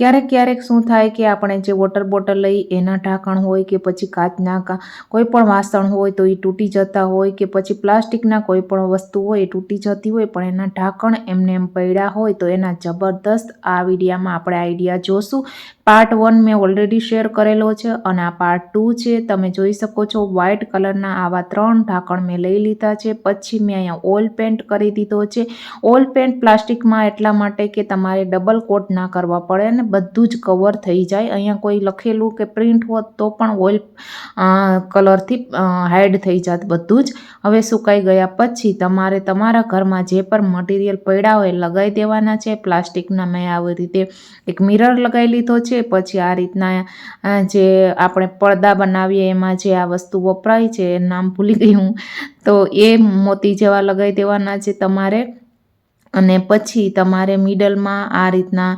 ક્યારેક ક્યારેક શું થાય કે આપણે જે વોટર બોટલ લઈ, એના ઢાંકણ હોય કે પછી કાચના કા, કોઈ પણ વાસણ હોય તો એ તૂટી જતા હોય કે પછી પ્લાસ્ટિકના કોઈ પણ વસ્તુ હોય એ તૂટી જતી હોય, પણ એના ઢાંકણ એમને એમ પડ્યા હોય તો એના જબરદસ્ત આ વિડીયામાં આપણે આઈડિયા જોશું. પાર્ટ વન મેં ઓલરેડી શેર કરેલો છે અને આ પાર્ટ ટુ છે, તમે જોઈ શકો છો વ્હાઇટ કલરના આવા ત્રણ ઢાંકણ મેં લઈ લીધા છે. પછી મેં અહીંયા ઓઇલ પેન્ટ કરી દીધો છે. ઓઇલ પેન્ટ પ્લાસ્ટિકમાં એટલા માટે કે તમારે ડબલ કોટ ના કરવા પડે અને બધું જ કવર થઈ જાય. અહીંયા કોઈ લખેલું કે પ્રિન્ટ હોત તો પણ ઓઇલ કલરથી હાઈડ થઈ જાત બધું જ. હવે સુકાઈ ગયા પછી તમારે તમારા ઘરમાં જે પણ મટીરિયલ પડ્યા હોય લગાવી દેવાના છે. પ્લાસ્ટિકના મેં આવી રીતે એક મિરર લગાવી લીધો છે. પછી આ રીતના જે આપણે પડદા બનાવીએ એમાં જે આ વસ્તુ વપરાય છે નામ ભૂલી ગઈ હું. તો એ મોતી જેવા લગાવી દેવાના છે તમારે. અને પછી તમારે મિડલમાં આ રીતના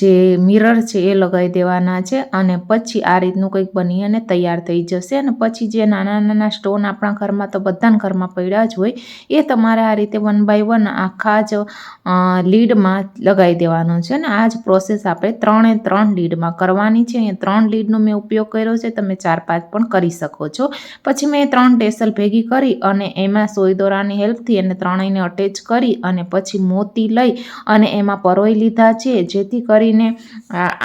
જે મિરર છે એ લગાવી દેવાના છે અને પછી આ રીતનું કંઈક બની અને તૈયાર થઈ જશે અને પછી જે નાના નાના સ્ટોન આપણા ઘરમાં તો બધાના ઘરમાં પડ્યા જ હોય, એ તમારે આ રીતે વન બાય વન આખા જ લીડમાં લગાવી દેવાનો છે અને આ જ પ્રોસેસ આપણે ત્રણે ત્રણ લીડમાં કરવાની છે. અહીંયા ત્રણ લીડનો મેં ઉપયોગ કર્યો છે, તમે ચાર પાંચ પણ કરી શકો છો. પછી મેં ત્રણ ટેસલ ભેગી કરી અને એમાં સોય દોરાની હેલ્પથી એને ત્રણેયને અટેચ કરી અને પછી મોતી લઈ અને એમાં પરોઈ લીધા છે. જેથી કરીને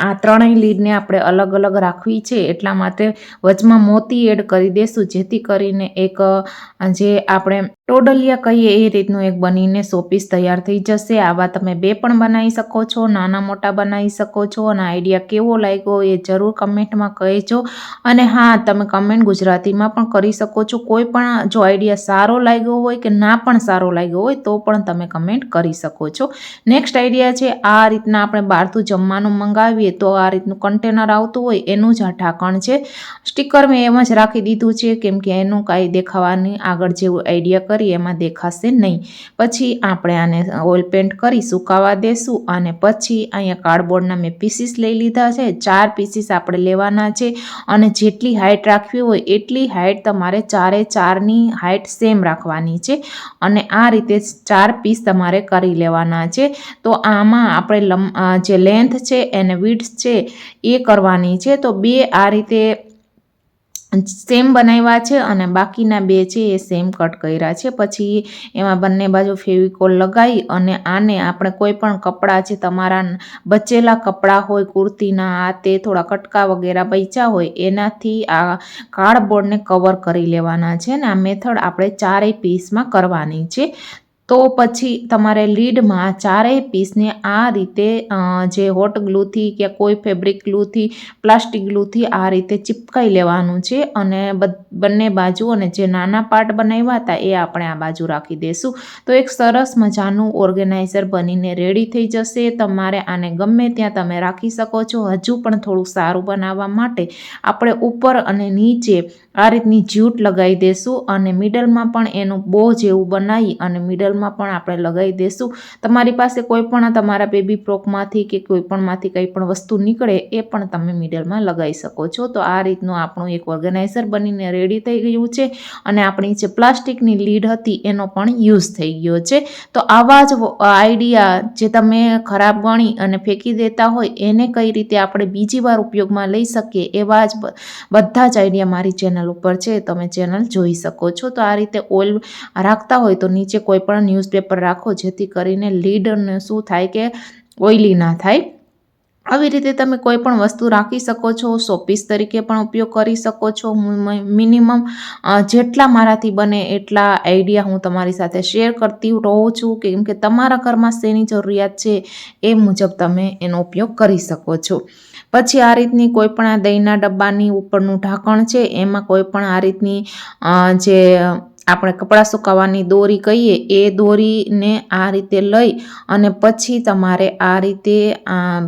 આ ત્રણેય લીડને આપણે અલગ અલગ રાખવી છે. એટલા માટે વચમાં મોતી એડ કરી દેશું. જેથી કરીને એક જે આપણે ટોડલિયા કહીએ, એ રીતનું એક બનીને શોપીસ તૈયાર થઈ જશે. આવા તમે બે પણ બનાવી શકો છો, નાના મોટા બનાવી શકો છો અને આઈડિયા કેવો લાગ્યો એ જરૂર કમેન્ટમાં કહેજો. અને હા, તમે કમેન્ટ ગુજરાતીમાં પણ કરી શકો છો. કોઈ પણ જો આઈડિયા સારો લાગ્યો હોય કે ના પણ સારો લાગ્યો હોય, તો પણ તમે કમેન્ટ કરી શકો છો. નેક્સ્ટ આઈડિયા છે, આ રીતના આપણે બહારથી જમવાનું મંગાવીએ તો આ રીતનું કન્ટેનર આવતું હોય, એનું જ આ ઢાંકણ છે. સ્ટીકર મેં એમ જ રાખી દીધું છે, કેમ કે એનું કાંઈ દેખાવાની આગળ જેવું આઈડિયા કરી એમાં દેખાશે નહીં. પછી આપણે આને ઓઇલ પેન્ટ કરી સુકાવા દેશું અને પછી અહીંયા કાર્ડબોર્ડના મેં પીસીસ લઈ લીધા છે. ચાર પીસીસ આપણે લેવાના છે અને જેટલી હાઇટ રાખવી હોય એટલી હાઇટ તમારે ચારે ચારની હાઇટ સેમ રાખવાની છે અને આ રીતે ચાર પીસ તમારે કરી લેવાના છે. તો આમાં આપણે જે લેન્થ છે એને વિડ્થ છે એ કરવાની છે. તો બે આ રીતે સેમ બનાવ્યા છે અને બાકીના બે છે એ સેમ કટ કર્યા છે. પછી એમાં બંને બાજુ ફેવિકોલ લગાવી અને આને આપણે કોઈ પણ કપડાં છે તમારા બચેલા કપડાં હોય, કુર્તીના, આ તે થોડા કટકા વગેરે બચ્યા હોય, એનાથી આ કાર્ડબોર્ડને કવર કરી લેવાના છે ને આ મેથડ આપણે ચારેય પીસમાં કરવાની છે. તો પછી તમારે લીડમાં ચારેય પીસને આ રીતે જે હોટ ગ્લુથી કે કોઈ ફેબ્રિક ગ્લુથી, પ્લાસ્ટિક ગ્લુથી આ રીતે ચિપકાઈ લેવાનું છે અને બંને બાજુ અને જે નાના પાર્ટ બનાવ્યા હતા એ આપણે આ બાજુ રાખી દઈશું તો એક સરસ મજાનું ઓર્ગેનાઇઝર બનીને રેડી થઈ જશે. તમારે આને ગમે ત્યાં તમે રાખી શકો છો. હજુ પણ થોડું સારું બનાવવા માટે આપણે ઉપર અને નીચે આ રીતની જ્યુટ લગાવી દઈશું અને મિડલમાં પણ એનું બો જેવું બનાવી અને મિડલમાં પણ આપણે લગાવી દઈશું તમારી પાસે કોઈ પણ તમારા બેબી પ્રોકમાંથી કે કોઈ પણમાંથી કંઈ પણ વસ્તુ નીકળે એ પણ તમે મિડલમાં લગાવી શકો છો. તો આ રીતનું આપણું એક ઓર્ગેનાઇઝર બનીને રેડી થઈ ગયું છે અને આપણી જે પ્લાસ્ટિકની લીડ હતી એનો પણ યુઝ થઈ ગયો છે. તો આવા જ આઈડિયા જે તમે ખરાબ ગણી અને ફેંકી દેતા હોય એને કઈ રીતે આપણે બીજી વાર ઉપયોગમાં લઈ શકીએ એવા જ બધા જ આઈડિયા મારી ચેનલ ઉપર છે. તમે ચેનલ જોઈ શકો છો. તો આ રીતે ઓઇલ રાખતા હોય તો નીચે કોઈ પણ ન્યૂઝપેપર રાખો, જેથી કરીને લીડને શું થાય કે ઓઇલી ના થાય. આવી રીતે તમે કોઈ પણ વસ્તુ રાખી શકો છો શોપીસ તરીકે પણ ઉપયોગ કરી શકો છો. મિનિમમ જેટલા મારાથી બને એટલા આઈડિયા હું તમારી સાથે શેર કરતી રહું છું, કેમ કે તમારા ઘરમાં શેની જરૂરિયાત છે એ મુજબ તમે એનો ઉપયોગ કરી શકો છો. પછી આ રીતની કોઈ પણ આ દહીંના ડબ્બાની ઉપરનું ઢાંકણ છે, એમાં કોઈ પણ આ રીતની જે આપણે કપડાં સુકાવવાની દોરી કહીએ, એ દોરીને આ રીતે લઈ અને પછી તમારે આ રીતે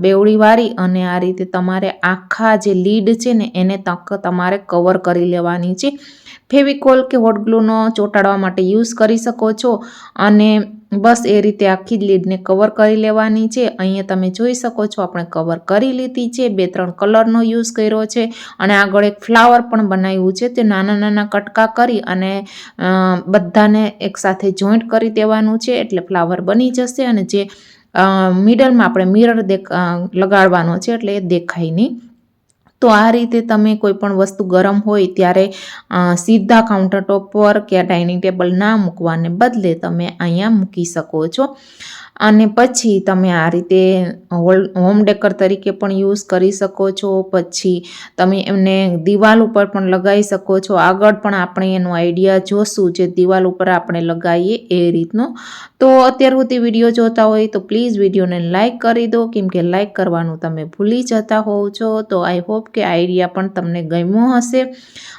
બેવડી વાળી અને આ રીતે તમારે આખા જે લીડ છે ને, એને તક તમારે કવર કરી લેવાની છે. ફેવિકોલ કે હોટ ચોંટાડવા માટે યુઝ કરી શકો છો અને બસ એ રીતે આખી જ લીડને કવર કરી લેવાની છે. અહીંયા તમે જોઈ શકો છો આપણે કવર કરી લીધી છે. બે, ત્રણ કલરનો યુઝ કર્યો છે અને આગળ એક ફ્લાવર પણ બનાવ્યું છે. તે નાના નાના કટકા કરી અને બધાને એકસાથે જોઈન્ટ કરી દેવાનું છે. એટલે ફ્લાવર બની જશે અને જે મિડલમાં આપણે મિરર દેખ લગાડવાનો છે એટલે એ દેખાય નહીં. તો આ રીતે તમે કોઈ પણ વસ્તુ ગરમ હોય ત્યારે સીધા કાઉન્ટર ટોપ પર કે ડાઇનિંગ ટેબલ ના મૂકવાને બદલે તમે અહીંયા મૂકી શકો છો. અને પછી તમે આ રીતે હોમ ડેકર તરીકે પણ યુઝ કરી શકો છો. પછી તમે એમને દિવાલ ઉપર પણ લગાવી શકો છો. આગળ પણ આપણે એનો આઈડિયા જોશું જે દિવાલ ઉપર આપણે લગાવીએ એ રીતનો. તો અત્યાર સુધી વીડિયો જોતા હોય તો પ્લીઝ વિડીયોને લાઇક કરી દો. કેમ કે લાઇક કરવાનું તમે ભૂલી જતા હોવ છો. તો આઈ હોપ કે આઈડિયા પણ તમને ગમ્યો હશે.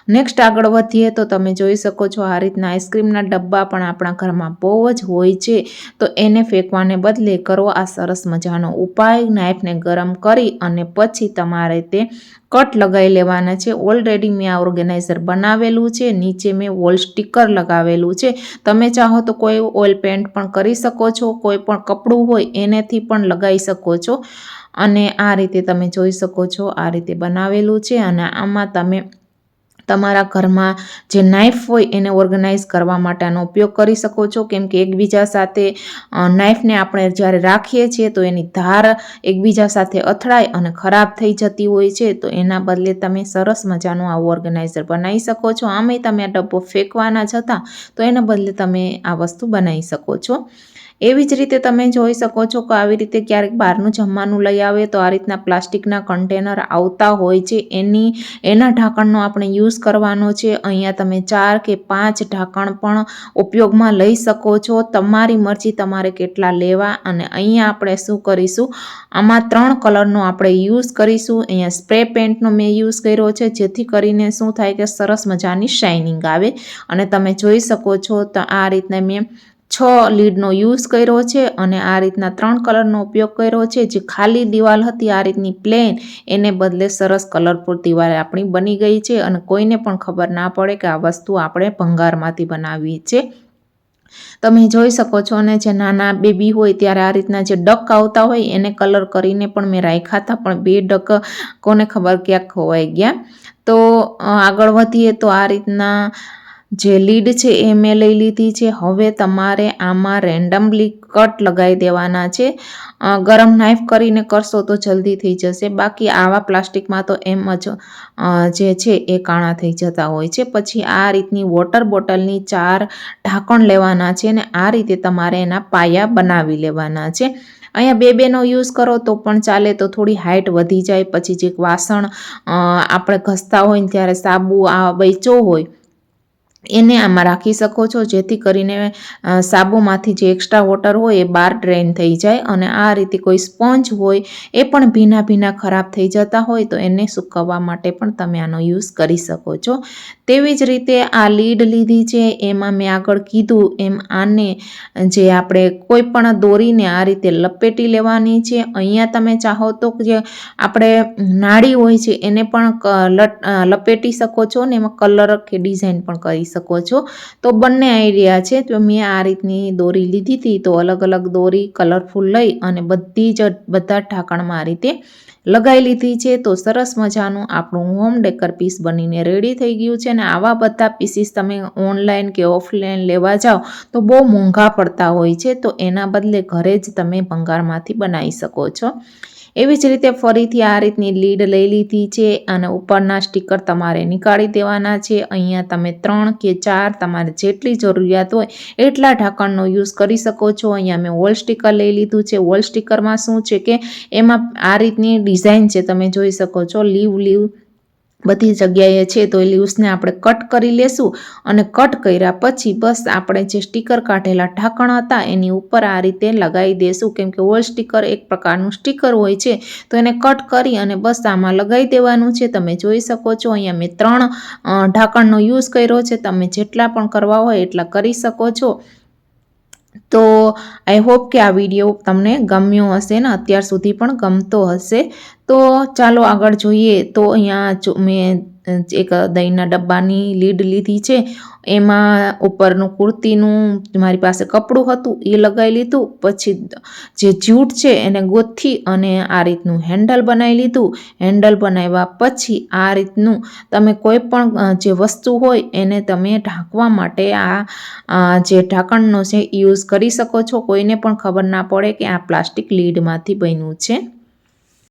નેક્સ્ટ આગળ વધીએ તો તમે જોઈ શકો છો આ રીતના આઈસ્ક્રીમના ડબ્બા પણ આપણા ઘરમાં બહુ જ હોય છે. તો એને ફેંકવાને બદલે કરો આ સરસ મજાનો ઉપાય. નાઇફને ગરમ કરી અને પછી તમારે તે કટ લગાવી લેવાના છે. ઓલરેડી મેં આ ઓર્ગેનાઇઝર બનાવેલું છે. નીચે મેં વોલ સ્ટીકર લગાવેલું છે. તમે ચાહો તો કોઈ ઓઇલ પેન્ટ પણ કરી શકો છો. કોઈ પણ કપડું હોય એનેથી પણ લગાવી શકો છો. અને આ રીતે તમે જોઈ શકો છો. આ રીતે બનાવેલું છે અને આમાં તમે તમારા ઘરમાં જે નાઇફ હોય એને ઓર્ગેનાઇઝ કરવા માટેનો ઉપયોગ કરી શકો છો. કેમ કે એકબીજા સાથે નાઇફને આપણે જ્યારે રાખીએ છીએ તો એની ધાર એકબીજા સાથે અથડાય અને ખરાબ થઈ જતી હોય છે. તો એના બદલે તમે સરસ મજાનું આવું ઓર્ગેનાઇઝર બનાવી શકો છો. આમે તમે આ ડબ્બો ફેંકવાના જ તો એના બદલે તમે આ વસ્તુ બનાવી શકો છો. એવી જ રીતે તમે જોઈ શકો છો કે આવી રીતે ક્યારેક બહારનું જમવાનું લઈ આવે તો આ રીતના પ્લાસ્ટિકના કન્ટેનર આવતા હોય છે. એની, એના ઢાંકણનો આપણે યુઝ કરવાનો છે. અહીંયા તમે ચાર કે પાંચ ઢાંકણ પણ ઉપયોગમાં લઈ શકો છો. તમારી મરજી તમારે કેટલા લેવા અને અહીંયા આપણે શું કરીશું? આમાં ત્રણ કલરનો આપણે યુઝ કરીશું. અહીંયા સ્પ્રે પેન્ટનો મેં યુઝ કર્યો છે. જેથી કરીને શું થાય કે સરસ મજાની શાઇનિંગ આવે. અને તમે જોઈ શકો છો તો આ રીતના મેં છ લીડનો યુઝ કર્યો છે અને આ રીતના ત્રણ કલરનો ઉપયોગ કર્યો છે. જે ખાલી દિવાલ હતી, આ રીતની પ્લેન એને બદલે સરસ કલરફુલ દિવાલ આપણી બની ગઈ છે અને કોઈને પણ ખબર ના પડે કે આ વસ્તુ આપણે ભંગારમાંથી બનાવી છે. તમે જોઈ શકો છો અને જે નાના બેબી હોય ત્યારે આ રીતના જે ડક આવતા હોય એને કલર કરીને પણ મેં રાખ્યા હતા, પણ બે ડક કોને ખબર ક્યાંક ખોવાઈ ગયા. તો આગળ વધીએ તો આ રીતના જે લીડ છે એ મેં લઈ લીધી છે. હવે તમારે આમાં રેન્ડમલી કટ લગાવી દેવાના છે. ગરમ નાઇફ કરીને કરશો તો જલ્દી થઈ જશે. બાકી આવા પ્લાસ્ટિકમાં તો એમ જ જે છે એ કાણા થઈ જતા હોય છે. પછી આ રીતની વોટર બોટલની ચાર ઢાંકણ લેવાના છે ને આ રીતે તમારે એના પાયા બનાવી લેવાના છે. અહીંયા બે બેનો યુઝ કરો તો પણ ચાલે તો થોડી હાઇટ વધી જાય. પછી જે વાસણ આપણે ઘસતા હોય ત્યારે સાબુ આ બચ્યો હોય એને આમાં રાખી શકો છો. જેથી કરીને સાબુમાંથી જે એક્સ્ટ્રા વોટર હોય એ બહાર ડ્રેન થઈ જાય અને આ રીતે કોઈ સ્પોન્જ હોય એ પણ ભીના ભીના ખરાબ થઈ જતા હોય તો એને સૂકવવા માટે પણ તમે આનો યુઝ કરી શકો છો. તેવી જ રીતે આ લીડ લીધી છે, એમાં મેં આગળ કીધું, એમ આને જે આપણે કોઈ પણ દોરીને આ રીતે લપેટી લેવાની છે. અહીંયા તમે ચાહો તો જે આપણે નાળી હોય છે, એને પણ લપેટી શકો છો ને એમાં કલર કે ડિઝાઇન પણ કરી શકો છો. તો બંને આઈડિયા છે, તો મેં આ રીતની દોરી લીધી હતી, તો અલગ અલગ દોરી કલરફુલ લઈ અને બધી જ, બધા ઢાંકણમાં આ રીતે લગાવી લીધી છે તો સરસ મજાનું આપણું હોમ ડેકર પીસ બનીને રેડી થઈ ગયું છે અને આવા બધા પીસીસ તમે ઓનલાઈન કે ઓફલાઈન લેવા જાઓ તો બહુ મોંઘા પડતા હોય છે તો એના બદલે ઘરે જ તમે ભંગારમાંથી બનાવી શકો છો. એવી જ રીતે ફરીથી આ રીતની લીડ લઈ લીધી છે અને ઉપરના સ્ટીકર તમારે નીકાળી દેવાના છે. અહીંયા તમે ત્રણ કે ચાર તમારે જેટલી જરૂરિયાત હોય એટલા ઢાંકણનો યુઝ કરી શકો છો. અહીંયા મેં વોલ સ્ટીકર લઈ લીધું છે. વોલ સ્ટીકરમાં શું છે કે એમાં આ રીતની ડિઝાઇન છે તમે જોઈ શકો છો. લીવ લીવ બધી જગ્યાએ છે તો એ લીવ્સને આપણે કટ કરી લેશું અને કટ કર્યા પછી બસ આપણે જે સ્ટીકર કાઢેલા ઢાંકણ હતા એની ઉપર આ રીતે લગાવી દેશું. કેમ કે ઓલ સ્ટીકર એક પ્રકારનું સ્ટીકર હોય છે તો એને કટ કરી અને બસ આમાં લગાવી દેવાનું છે. તમે જોઈ શકો છો અહીંયા મેં ત્રણ ઢાંકણનો યુઝ કર્યો છે. તમે જેટલા પણ કરવા હોય એટલા કરી શકો છો. તો આઈ હોપ કે આ વીડિયો તમને ગમ્યો હશે ને અત્યાર સુધી પણ ગમતો હશે. તો ચાલો આગળ જોઈએ. તો અહીંયા મેં એક દહીંના ડબ્બાની લીડ લીધી છે. એમાં ઉપરનું કુર્તીનું મારી પાસે કપડું હતું, એ લગાવી લીધું. પછી જે જૂટ છે એને ગોથી અને આ રીતનું હેન્ડલ બનાવી લીધું. હેન્ડલ બનાવ્યા પછી આ રીતનું તમે કોઈ પણ જે વસ્તુ હોય એને તમે ઢાંકવા માટે આ જે ઢાંકણનો છે યુઝ કરી શકો છો. કોઈને પણ ખબર ના પડે કે આ પ્લાસ્ટિક લીડમાંથી બન્યું છે.